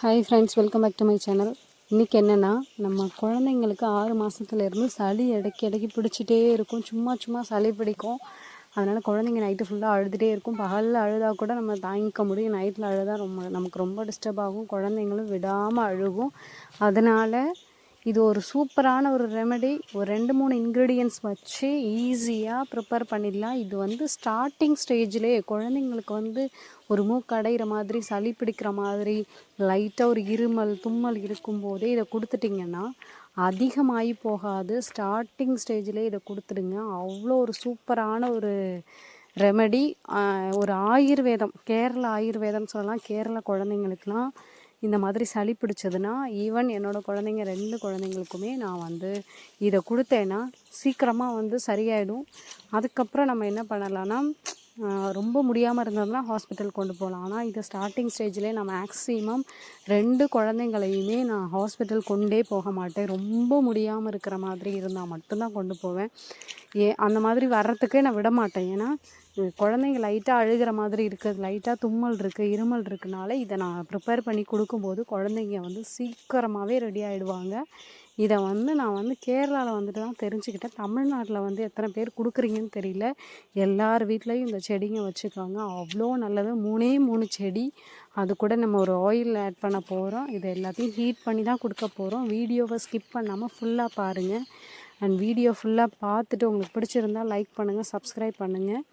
Hi friends welcome back to my channel இன்றைக்கி என்னென்னா நம்ம குழந்தைங்களுக்கு ஆறு மாதத்துலேருந்து சளி இடக்கி இடைக்கி பிடிச்சிட்டே இருக்கும். சும்மா சும்மா சளி பிடிக்கும். அதனால் குழந்தைங்க நைட்டு ஃபுல்லாக அழுதுகிட்டே இருக்கும். பகலில் அழுதா கூட நம்ம தாங்கிக்க முடியும். நைட்டில் அழுதா ரொம்ப நமக்கு ரொம்ப டிஸ்டர்ப் ஆகும். குழந்தைங்களும் விடாமல் அழுகும். அதனால் இது ஒரு சூப்பரான ஒரு ரெமெடி ஒரு ரெண்டு மூணு இன்க்ரீடியன்ஸ் வச்சு ஈஸியாக ப்ரிப்பேர் பண்ணிடலாம். இது வந்து ஸ்டார்டிங் ஸ்டேஜ்லேயே குழந்தைங்களுக்கு வந்து ஒரு மூக்கடைகிற மாதிரி சளி பிடிக்கிற மாதிரி லைட்டாக ஒரு இருமல் தும்மல் இருக்கும்போதே இதை கொடுத்துட்டிங்கன்னா அதிகமாகி போகாது. ஸ்டார்டிங் ஸ்டேஜ்லேயே இதை கொடுத்துடுங்க. அவ்வளோ ஒரு சூப்பரான ஒரு ரெமெடி ஒரு ஆயுர்வேதம் கேரளா ஆயுர்வேதம் சொல்லலாம். கேரளா குழந்தைங்களுக்குலாம் இந்த மாதிரி சளி பிடிச்சதுன்னா ஈவன் என்னோடய குழந்தைங்க ரெண்டு குழந்தைங்களுக்குமே நான் வந்து இதை கொடுத்தேன்னா சீக்கிரமாக வந்து சரியாயிடும். அதுக்கப்புறம் நம்ம என்ன பண்ணலான்னா ரொம்ப முடியாமல் இருந்ததுன்னா ஹாஸ்பிட்டல் கொண்டு போகலாம். ஆனால் இது ஸ்டார்டிங் ஸ்டேஜ்லேயே நான் மேக்ஸிமம் ரெண்டு குழந்தைங்களையுமே நான் ஹாஸ்பிட்டல் கொண்டே போக மாட்டேன். ரொம்ப முடியாமல் இருக்கிற மாதிரி இருந்தால் மட்டும்தான் கொண்டு போவேன். ஏ அந்த மாதிரி வர்றதுக்கே நான் விட மாட்டேன். ஏன்னா குழந்தைங்க லைட்டாக அழுகிற மாதிரி இருக்குது லைட்டாக தும்மல் இருக்குது இருமல் இருக்குனால இதை நான் ப்ரிப்பேர் பண்ணி கொடுக்கும்போது குழந்தைங்க வந்து சீக்கிரமாகவே ரெடி ஆகிடுவாங்க இதை வந்து நான் வந்து கேரளாவில் வந்துட்டு தான் தெரிஞ்சுக்கிட்டேன். தமிழ்நாட்டில் வந்து எத்தனை பேர் கொடுக்குறீங்கன்னு தெரியல. எல்லார் வீட்லேயும் இந்த செடிங்க வச்சுருக்காங்க. அவ்வளோ நல்லது. மூணே மூணு செடி. அது கூட நம்ம ஒரு ஆயில் ஆட் பண்ண போகிறோம் இதை எல்லாத்தையும் ஹீட் பண்ணி தான் கொடுக்க போகிறோம் வீடியோவை ஸ்கிப் பண்ணாமல் ஃபுல்லாக பாருங்கள் அண்ட் வீடியோ ஃபுல்லாக பார்த்துட்டு உங்களுக்கு பிடிச்சிருந்தால் லைக் பண்ணுங்கள் சப்ஸ்கிரைப் பண்ணுங்கள்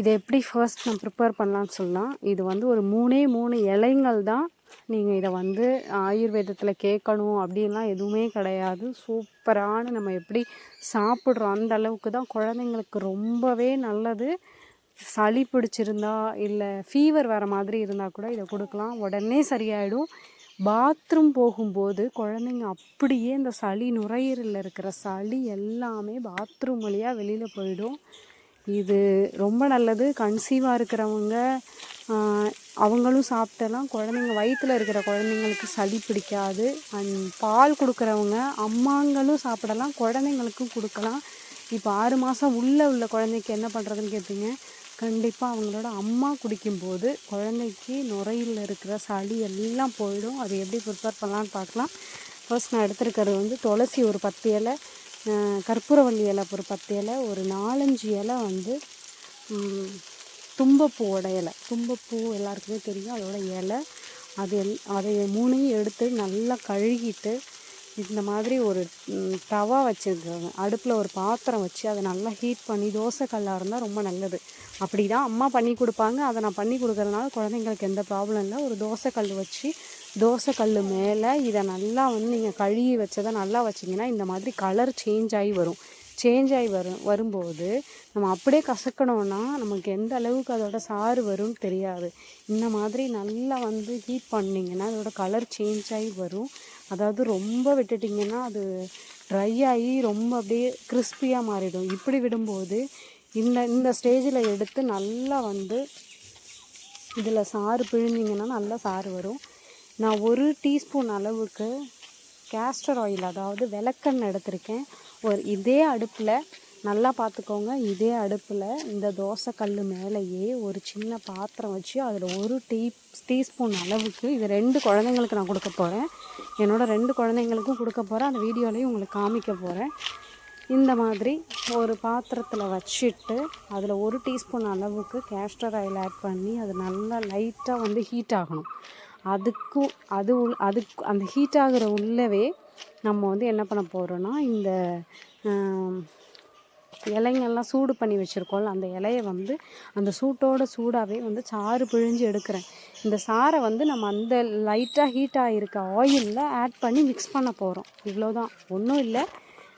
இதை எப்படி ஃபர்ஸ்ட் நான் ப்ரிப்பேர் பண்ணலான்னு சொல்லலாம். இது வந்து ஒரு மூணே மூணு இலைங்கள் தான் நீங்கள் இதை வந்து ஆயுர்வேதத்தில் கேட்கணும் அப்படின்லாம் எதுவுமே கிடையாது. சூப்பரான நம்ம எப்படி சாப்பிட்றோம் அந்த அளவுக்கு தான் குழந்தைங்களுக்கு ரொம்பவே நல்லது. சளி பிடிச்சிருந்தா இல்லை ஃபீவர் வர மாதிரி இருந்தால் கூட இதை கொடுக்கலாம். உடனே சரியாயிடும். பாத்ரூம் போகும்போது குழந்தைங்க அப்படியே இந்த சளி நுரையீரலில் இருக்கிற சளி எல்லாமே பாத்ரூம் வழியாக வெளியில் போயிடும். இது ரொம்ப நல்லது. கன்சீவாக இருக்கிறவங்க அவங்களும் சாப்பிட்டலாம். குழந்தைங்க வயிற்றில் இருக்கிற குழந்தைங்களுக்கு சளி பிடிக்காது. அண்ட் பால் கொடுக்குறவங்க அம்மாங்களும் சாப்பிடலாம். குழந்தைங்களுக்கும் கொடுக்கலாம். இப்போ ஆறு மாதம் உள்ளே உள்ள குழந்தைக்கு என்ன பண்ணுறதுன்னு கேட்பீங்க கண்டிப்பாக அவங்களோட அம்மா குடிக்கும்போது குழந்தைக்கு நுரையில் இருக்கிற சளி எல்லாம் போயிடும். அது எப்படி ப்ரிப்பேர் பண்ணலான்னு பார்க்கலாம். ஃபர்ஸ்ட் நான் எடுத்துருக்கிறது வந்து துளசி ஒரு பத்து இலை. கற்பூரவள்ளி இலை ஒரு பத்து இலை ஒரு நாலஞ்சு இலை வந்து தும்பப்பூவோட இலை. தும்பப்பூ எல்லாருக்குமே தெரியும். அதோட இலை அது எல் அதை மூணையும் எடுத்து நல்லா கழுகிட்டு இந்த மாதிரி ஒரு தவா வச்சுருக்காங்க. அடுப்பில் ஒரு பாத்திரம் வச்சு அதை நல்லா ஹீட் பண்ணி தோசை கல்லாக இருந்தால் ரொம்ப நல்லது. அப்படி தான் அம்மா பண்ணி கொடுப்பாங்க. அதை நான் பண்ணி கொடுக்குறதுனால குழந்தைங்களுக்கு எந்த ப்ராப்ளம் இல்லை. ஒரு தோசை கல் வச்சு தோசை கல் மேலே இதை நல்லா வந்து நீங்கள் கழுவி வச்சதை நல்லா வச்சிங்கன்னா இந்த மாதிரி கலர் சேஞ்ச் ஆகி வரும். சேஞ்ச் ஆகி வரும் வரும்போது நம்ம அப்படியே கசக்கணும்னா நமக்கு எந்த அளவுக்கு அதோட சாறு வரும்னு தெரியாது. இந்த மாதிரி நல்லா வந்து ஹீட் பண்ணிங்கன்னா அதோட கலர் சேஞ்ச் ஆகி வரும். அதாவது ரொம்ப விட்டுட்டிங்கன்னா அது ட்ரை ஆகி ரொம்ப அப்படியே கிறிஸ்பியாக மாறிடும். இப்படி விடும்போது இந்த இந்த ஸ்டேஜில் எடுத்து நல்லா வந்து இதில் சாறு பிழிஞ்சிங்கன்னா நல்லா சாறு வரும். நான் ஒரு டீஸ்பூன் அளவுக்கு கேஸ்டர் ஆயில் அதாவது விளக்கெண்ணெய் எடுத்திருக்கேன். ஒரு இதே அடுப்பில் நல்லா பார்த்துக்கோங்க இதே அடுப்பில் இந்த தோசை கல் மேலேயே ஒரு சின்ன பாத்திரம் வச்சு அதில் ஒரு டீ டீஸ்பூன் அளவுக்கு இது ரெண்டு குழந்தைங்களுக்கு நான் கொடுக்க போகிறேன் என்னோடய ரெண்டு குழந்தைங்களுக்கும் கொடுக்க போகிறேன் அந்த வீடியோலையும் உங்களுக்கு காமிக்க போகிறேன் இந்த மாதிரி ஒரு பாத்திரத்தில் வச்சுட்டு அதில் ஒரு டீஸ்பூன் அளவுக்கு கேஸ்டர் ஆயில் ஆட் பண்ணி அது நல்லா லைட்டாக வந்து ஹீட் ஆகணும். அதுக்கும் அது உள் அதுக்கு அந்த ஹீட் ஆகிற உள்ளவே நம்ம வந்து என்ன பண்ண போகிறோன்னா இந்த இலைங்கெல்லாம் சூடு பண்ணி வச்சுருக்கோம்ல அந்த இலையை வந்து அந்த சூட்டோட சூடாகவே வந்து சாறு பிழிஞ்சு எடுக்கிறேன். இந்த சாரை வந்து நம்ம அந்த லைட்டாக ஹீட் ஆகிருக்க ஆயிலில் ஆட் பண்ணி மிக்ஸ் பண்ண போகிறோம் இவ்வளோதான் ஒன்றும் இல்லை.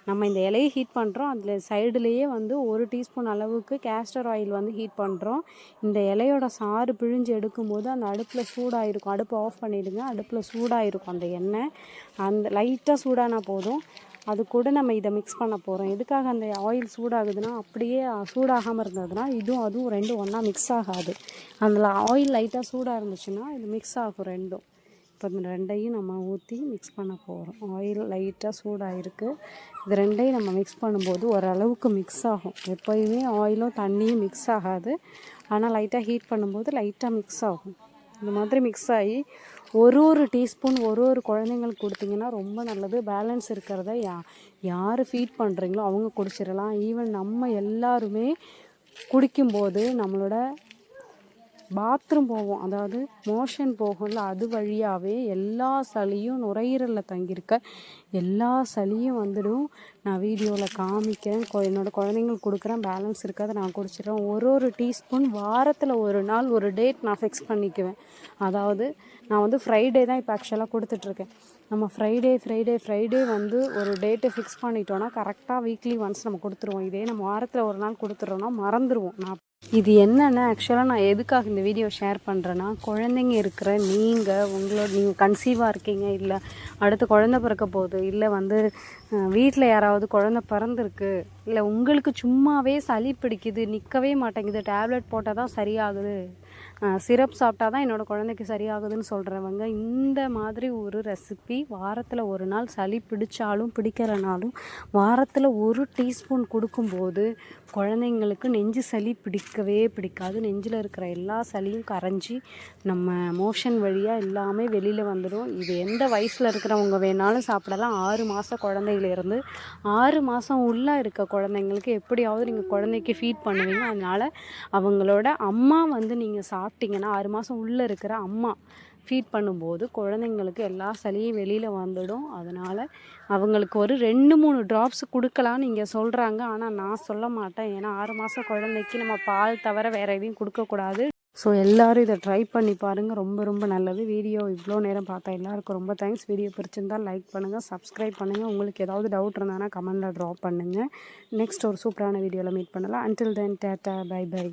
நம்ம இந்த இலையை ஹீட் பண்ணுறோம் அதில் சைடுலேயே வந்து ஒரு டீஸ்பூன் அளவுக்கு கேஸ்டர் ஆயில் வந்து ஹீட் பண்ணுறோம் இந்த இலையோட சாறு பிழிஞ்சு எடுக்கும்போது அந்த அடுப்பில் சூடாகிருக்கும் அடுப்பை ஆஃப் பண்ணிவிடுங்க அடுப்பில் சூடாகிருக்கும் அந்த எண்ணெய். அந்த லைட்டாக சூடானா போதும். அது கூட நம்ம இதை மிக்ஸ் பண்ண போகிறோம் எதுக்காக அந்த ஆயில் சூடாகுதுன்னா அப்படியே சூடாகாமல் இருந்ததுன்னா இதுவும் அதுவும் ரெண்டும் ஒன்றா மிக்ஸ் ஆகாது. அதில் ஆயில் லைட்டாக சூடாக இருந்துச்சுன்னா இது மிக்ஸ் ஆகும் ரெண்டும். இப்போ இந்த ரெண்டையும் நம்ம ஊற்றி மிக்ஸ் பண்ண போகிறோம் ஆயில் லைட்டாக சூடாக இருக்குது இது ரெண்டையும் நம்ம மிக்ஸ் பண்ணும்போது ஓரளவுக்கு மிக்ஸ் ஆகும். எப்போயுமே ஆயிலும் தண்ணியும் மிக்ஸ் ஆகாது. ஆனால் லைட்டாக ஹீட் பண்ணும்போது லைட்டாக மிக்ஸ் ஆகும். இந்த மாதிரி மிக்ஸ் ஆகி ஒரு ஒரு டீஸ்பூன் ஒரு ஒரு குழந்தைங்களுக்கு கொடுத்தீங்கன்னா ரொம்ப நல்லது. பேலன்ஸ் இருக்கிறத யா யார் ஃபீட் பண்ணுறீங்களோ அவங்க குடிச்சிடலாம். ஈவன் நம்ம எல்லாருமே குடிக்கும்போது நம்மளோட பாத்ரூம் போவோம். அதாவது மோஷன் போகும்ல அது வழியாகவே எல்லா சளியும் நுரையீரலில் தங்கியிருக்க எல்லா சளியும் வந்துடும். நான் வீடியோவில் காமிக்கிறேன். கொ என்னோட குழந்தைங்களுக்கு கொடுக்குறேன். பேலன்ஸ் இருக்காது. நான் குடிச்சிடுறேன். ஒரு ஒரு டீஸ்பூன் வாரத்தில் ஒரு நாள் ஒரு டேட் நான் ஃபிக்ஸ் பண்ணிக்குவேன். அதாவது நான் வந்து ஃப்ரைடே தான் இப்போ ஆக்சுவலாக கொடுத்துட்ருக்கேன். நம்ம ஃப்ரைடே ஃப்ரைடே ஃப்ரைடே வந்து ஒரு டேட்டை ஃபிக்ஸ் பண்ணிட்டோன்னா கரெக்டாக வீக்லி ஒன்ஸ் நம்ம கொடுத்துருவோம். இதே நம்ம வாரத்தில் ஒரு நாள் கொடுத்துட்றோன்னா மறந்துடுவோம் நான் இது என்னென்னா ஆக்சுவலாக நான் எதுக்காக இந்த வீடியோ ஷேர் பண்ணுறேன்னா குழந்தைங்க இருக்கிற நீங்கள் உங்களோட நீங்கள் கன்சீவாக இருக்கீங்க இல்லை அடுத்து குழந்த பிறக்க போகுது இல்லை வந்து வீட்டில் யாராவது குழந்த பிறந்திருக்கு இல்லை உங்களுக்கு சும்மாவே சளி பிடிக்குது நிற்கவே மாட்டேங்குது டேப்லெட் போட்டால் தான் சரியாகுது சிரப் சாப்பிட்டா தான் என்னோடய குழந்தைக்கு சரியாகுதுன்னு சொல்கிறவங்க இந்த மாதிரி ஒரு ரெசிபி வாரத்தில் ஒரு நாள் சளி பிடிச்சாலும் பிடிக்கிறனாலும் வாரத்தில் ஒரு டீஸ்பூன் கொடுக்கும்போது குழந்தைங்களுக்கு நெஞ்சு சளி பிடிக்கவே பிடிக்காது. நெஞ்சில் இருக்கிற எல்லா சளியும் கரைஞ்சி நம்ம மோஷன் வழியாக எல்லாமே வெளியில் வந்துடும் இது எந்த வயசில் இருக்கிறவங்க வேணாலும் சாப்பிடலாம். ஆறு மாத இருந்து ஆறு மாதம் உள்ளே இருக்க குழந்தைங்களுக்கு எப்படியாவது நீங்கள் குழந்தைக்கு ஃபீட் பண்ணுவீங்க. அதனால் அவங்களோட அம்மா வந்து நீங்கள் சாப்பிட்டீங்கன்னா ஆறு மாதம் உள்ளே இருக்கிற அம்மா ஃபீட் பண்ணும்போது குழந்தைங்களுக்கு எல்லா சளியும் வெளியில் வந்துடும். அதனால் அவங்களுக்கு ஒரு ரெண்டு மூணு ட்ராப்ஸ் கொடுக்கலான்னு இங்கே சொல்கிறாங்க ஆனால் நான் சொல்ல மாட்டேன். ஏன்னா ஆறு மாதம் குழந்தைக்கு நம்ம பால் தவிர வேறு எதையும் கொடுக்கக்கூடாது. ஸோ எல்லோரும் இதை ட்ரை பண்ணி பாருங்கள் ரொம்ப ரொம்ப நல்லது. வீடியோ இவ்வளோ நேரம் பார்த்தா எல்லாருக்கும் ரொம்ப தேங்க்ஸ் வீடியோ பிடிச்சிருந்தால் லைக் பண்ணுங்கள் சப்ஸ்கிரைப் பண்ணுங்கள் உங்களுக்கு ஏதாவது டவுட் இருந்தானா கமெண்டில் ட்ராப் பண்ணுங்கள் நெக்ஸ்ட் ஒரு சூப்பரான வீடியோவில் மீட் பண்ணலாம். Until then tata bye bye